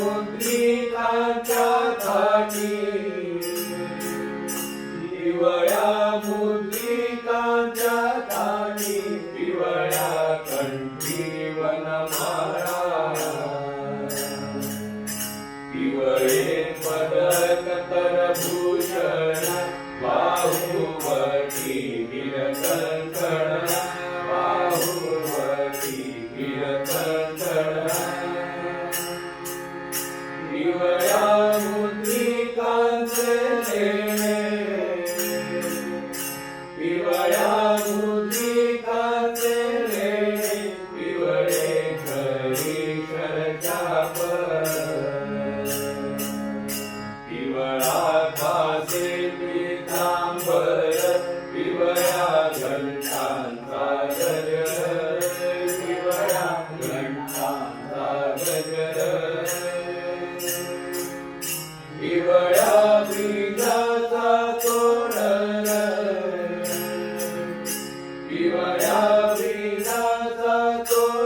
मुद्रिकांच्या थाटी हिवळ्या मुद्रिका पिवळे पिवळा घासे घंटांचा